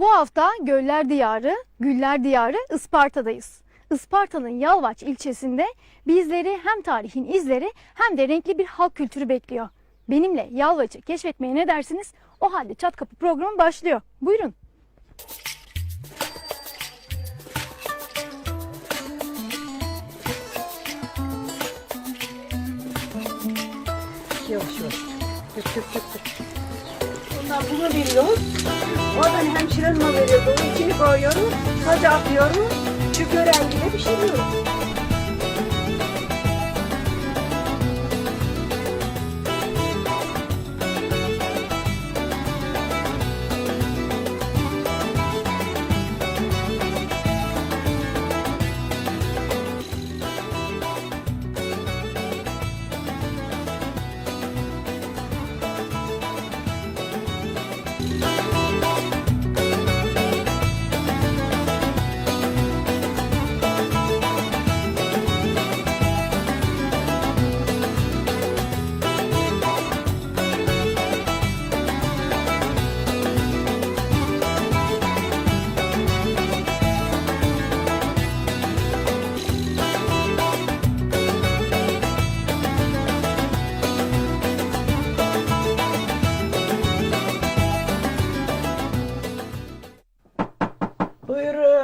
Bu hafta Göller Diyarı, Güller Diyarı Isparta'dayız. Isparta'nın Yalvaç ilçesinde bizleri hem tarihin izleri hem de renkli bir halk kültürü bekliyor. Benimle Yalvaç'ı keşfetmeye ne dersiniz? O halde Çat Kapı programı başlıyor. Buyurun. Yavaş yavaş. Tık tık tık tık. Bundan bunu veriyoruz. Oradan hemşirenin veriyor. Bunun içini koyuyoruz. Sacı atıyoruz. Şu görengiyle pişiriyoruz.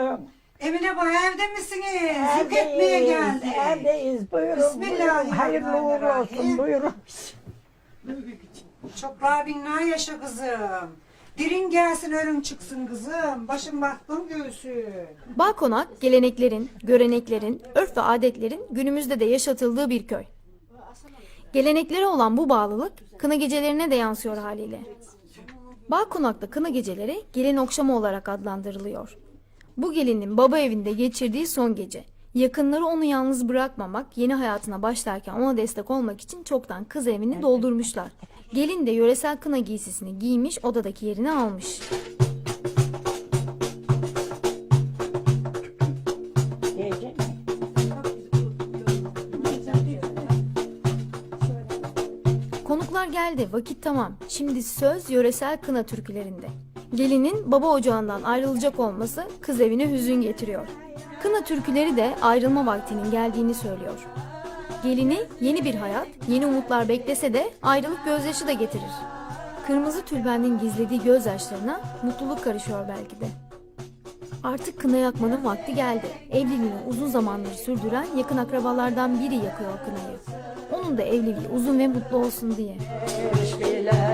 Buyurun. Emine Bey evde misiniz? Yük etmeye geldi. Evdeyiz. Buyurun. Bismillahirrahmanirrahim. Hayırlı uğurlu olsun. Buyurun. Çok Rabbinle yaşa kızım. Dirin gelsin ölüm çıksın kızım. Başım baktım göğsün. Bağkonak geleneklerin, göreneklerin, örf ve adetlerin günümüzde de yaşatıldığı bir köy. Geleneklere olan bu bağlılık kına gecelerine de yansıyor haliyle. Bağkonak'ta kına geceleri gelin okşama olarak adlandırılıyor. Bu gelinin baba evinde geçirdiği son gece. Yakınları onu yalnız bırakmamak, yeni hayatına başlarken ona destek olmak için çoktan kız evini doldurmuşlar. Gelin de yöresel kına giysisini giymiş, odadaki yerini almış. Konuklar geldi, vakit tamam. Şimdi söz yöresel kına türkülerinde. Gelinin baba ocağından ayrılacak olması kız evine hüzün getiriyor. Kına türküleri de ayrılma vaktinin geldiğini söylüyor. Gelini yeni bir hayat, yeni umutlar beklese de ayrılık gözyaşı da getirir. Kırmızı tülbenin gizlediği gözyaşlarına mutluluk karışıyor belki de. Artık kına yakmanın vakti geldi. Evliliğini uzun zamandır sürdüren yakın akrabalardan biri yakıyor kınayı. Onun da evliliği uzun ve mutlu olsun diye. Kına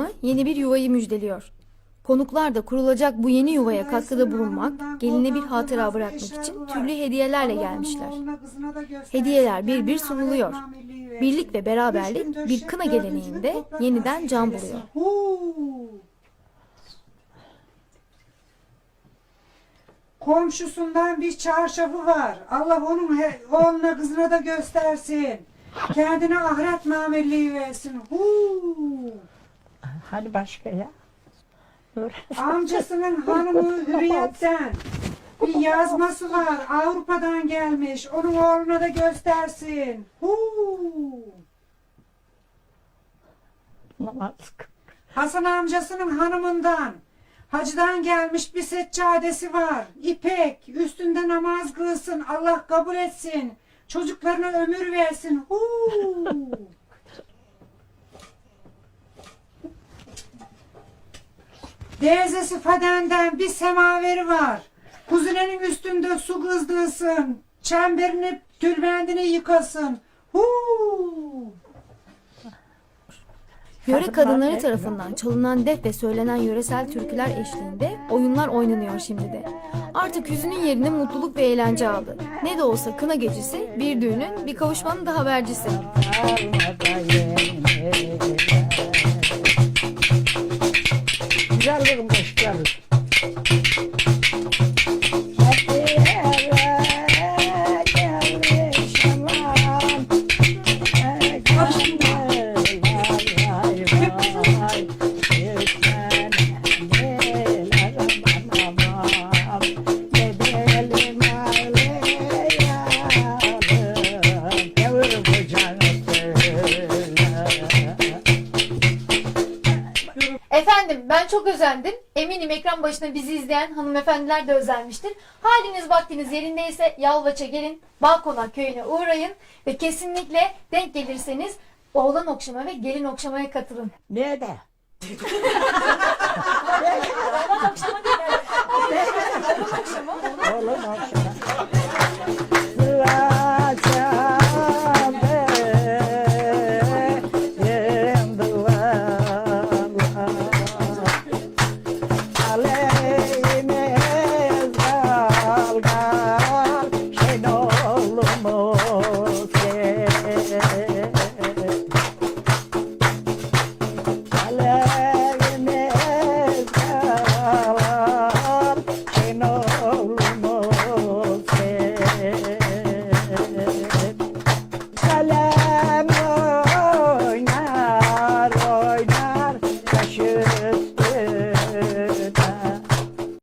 yeni bir yaşamı, yeni bir yuvayı müjdeliyor. Konuklar da kurulacak bu yeni yuvaya katkıda bulunmak, geline bir hatıra bırakmak için türlü hediyelerle gelmişler. Hediyeler bir bir sunuluyor. Birlik ve beraberlik bir kına geleneğinde yeniden can buluyor. Komşusundan bir çarşafı var. Allah onun he- oğluna kızına da göstersin. Kendine ahiret mamelliği versin. Huu. Hadi başka ya. Amcasının hanımı Hürriyet'ten bir yazması var. Avrupa'dan gelmiş. Onun oğluna da göstersin. Huu. Namaz Hasan amcasının hanımından hacıdan gelmiş bir seccadesi var. İpek üstünde namaz kılsın. Allah kabul etsin. Çocuklarına ömür versin. Huu. Teyzesi Faden'den bir semaveri var. Kuzinenin üstünde su kızdılsın. Çemberini, tülbendini yıkasın. Huu! Yöre kadınları tarafından çalınan def ve söylenen yöresel türküler eşliğinde oyunlar oynanıyor şimdi de. Artık yüzünün yerini mutluluk ve eğlence aldı. Ne de olsa kına gecesi bir düğünün bir kavuşmanın da habercisi. 这个怎么干以的 Efendim ben çok özendim. Eminim ekran başında bizi izleyen hanımefendiler de özenmiştir. Haliniz vaktiniz yerindeyse Yalvaç'a gelin, Balkona köyüne uğrayın ve kesinlikle denk gelirseniz oğlan okşama ve gelin okşamaya katılın. Nerede? oğlan okşama değil. Oğlan okşama. amor.